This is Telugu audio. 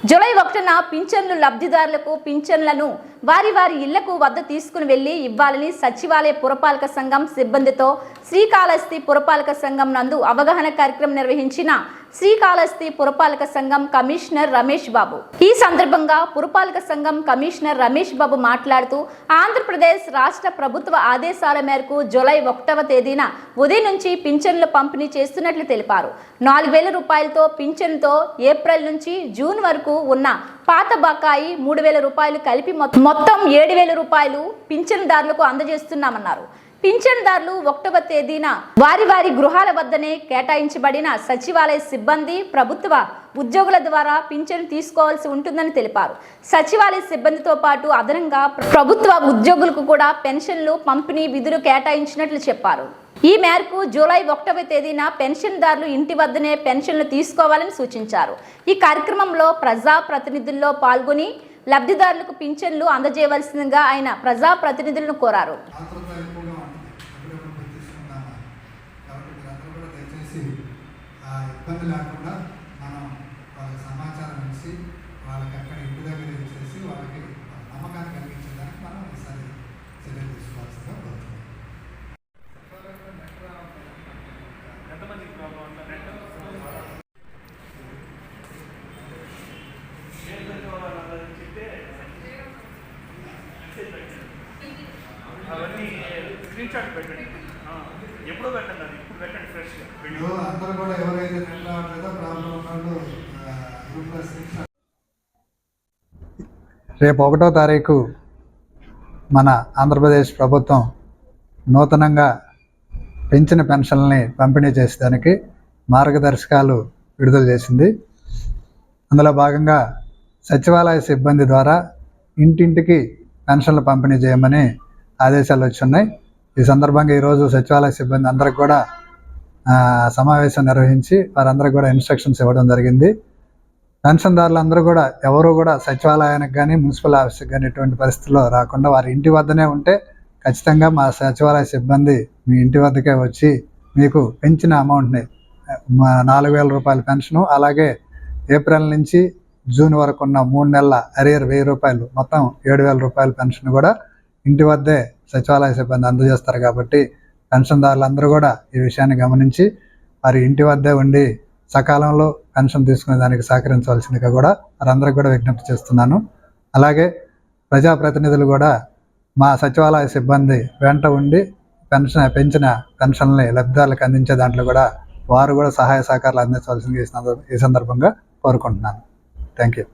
జూలై ఒకటిన పింఛన్లు లబ్ధిదారులకు పింఛన్లను వారి వారి ఇళ్ళకు వద్ద తీసుకుని వెళ్ళి ఇవ్వాలని సచివాలయ పురపాలక సంఘం సిబ్బందితో శ్రీకాళహస్తి పురపాలక సంఘం నందు అవగాహన కార్యక్రమం నిర్వహించిన శ్రీకాళహస్తి పురపాలక సంఘం కమిషనర్ రమేష్ బాబు. ఈ సందర్భంగా పురపాలక సంఘం కమిషనర్ రమేష్ బాబు మాట్లాడుతూ ఆంధ్రప్రదేశ్ రాష్ట్ర ప్రభుత్వ ఆదేశాల మేరకు జూలై ఒకటవ తేదీన ఉదయం నుంచి పింఛన్లు పంపిణీ చేస్తున్నట్లు తెలిపారు. నాలుగు వేల రూపాయలతో పింఛన్తో ఏప్రిల్ నుంచి జూన్ వరకు ఉన్న పాత బకాయి మూడు వేల రూపాయలు కలిపి మొత్తం ఏడు వేల రూపాయలు పింఛన్దారులకు అందజేస్తున్నామన్నారు. పింఛన్దారులు ఒకటవ తేదీన వారి వారి గృహాల వద్దనే కేటాయించబడిన సచివాలయ సిబ్బంది ప్రభుత్వ ఉద్యోగుల ద్వారా పింఛను తీసుకోవాల్సి ఉంటుందని తెలిపారు. సచివాలయ సిబ్బందితో పాటు అదనంగా ప్రభుత్వ ఉద్యోగులకు కూడా పెన్షన్లు పంపిణీ విధులు కేటాయించినట్లు చెప్పారు. ఈ మేరకు జూలై ఒకటవ తేదీన పెన్షన్దారులు ఇంటి వద్దనే పెన్షన్లు తీసుకోవాలని సూచించారు. ఈ కార్యక్రమంలో ప్రజా ప్రతినిధుల్లో పాల్గొని లబ్ధిదారులకు పింఛన్లు అందజేయవలసిందిగా ఆయన ప్రజా ప్రతినిధులను కోరారు. పరిస్థితి ఆ ఇబ్బంది లేకుండా మనం వాళ్ళకి సమాచారం ఇచ్చి వాళ్ళకి అక్కడ ఇంటి దగ్గర ఇచ్చేసి వాళ్ళకి నమ్మకాన్ని కలిగించడానికి మనం ఈసారి చర్యలు తీసుకోవాల్సిందిగా కోరుతున్నాం ఎంతమందికి ప్రాబ్లం ఉందా నెట్ చెప్తే అవన్నీ స్క్రీన్ షాట్ పెట్టండి. ఆ, ఎప్పుడో పెట్టండి అది. ఇప్పుడు పెట్టండి ఫ్రెష్గా ఇప్పుడు అందరూ కూడా ఎవరైతే నెట్ రావట్లేదో ప్రాబ్లం ఉన్నాడో గ్రూప్లో స్క్రీన్ రేపు ఒకటో తారీఖు మన ఆంధ్రప్రదేశ్ ప్రభుత్వం నూతనంగా పెంచిన పెన్షన్ని పంపిణీ చేసేదానికి మార్గదర్శకాలు విడుదల చేసింది. అందులో భాగంగా సచివాలయ సిబ్బంది ద్వారా ఇంటింటికి పెన్షన్లు పంపిణీ చేయమని ఆదేశాలు వచ్చున్నాయి ఈ సందర్భంగా ఈరోజు సచివాలయ సిబ్బంది అందరికి కూడా సమావేశం నిర్వహించి వారందరికి కూడా ఇన్స్ట్రక్షన్స్ ఇవ్వడం జరిగింది. పెన్షన్దారులందరూ కూడా ఎవరు కూడా సచివాలయానికి కానీ మున్సిపల్ ఆఫీస్కి కానీ ఎటువంటి పరిస్థితుల్లో రాకుండా వారి ఇంటి వద్దనే ఉంటే ఖచ్చితంగా మా సచివాలయ సిబ్బంది మీ ఇంటి వద్దకే వచ్చి మీకు పెంచిన అమౌంట్ని మా నాలుగు వేల రూపాయల పెన్షను అలాగే ఏప్రిల్ నుంచి జూన్ వరకు ఉన్న మూడు నెలల అరియర్ వెయ్యి రూపాయలు మొత్తం ఏడు వేల రూపాయల పెన్షన్ కూడా ఇంటి వద్దే సచివాలయ సిబ్బంది అందజేస్తారు కాబట్టి పెన్షన్దారులందరూ కూడా ఈ విషయాన్ని గమనించి వారి ఇంటి వద్దే ఉండి సకాలంలో పెన్షన్ తీసుకునే దానికి సహకరించవలసిందిగా కూడా వారందరికీ కూడా విజ్ఞప్తి చేస్తున్నాను. అలాగే ప్రజాప్రతినిధులు కూడా మా సచివాలయ సిబ్బంది వెంట ఉండి పెన్షన్ పెంచిన పెన్షన్ని లబ్ధిదారులకు అందించే దాంట్లో కూడా వారు కూడా సహాయ సహకారాలు అందించవలసింది ఈ సందర్భ- ఈ సందర్భంగా కోరుకుంటున్నాను. Thank you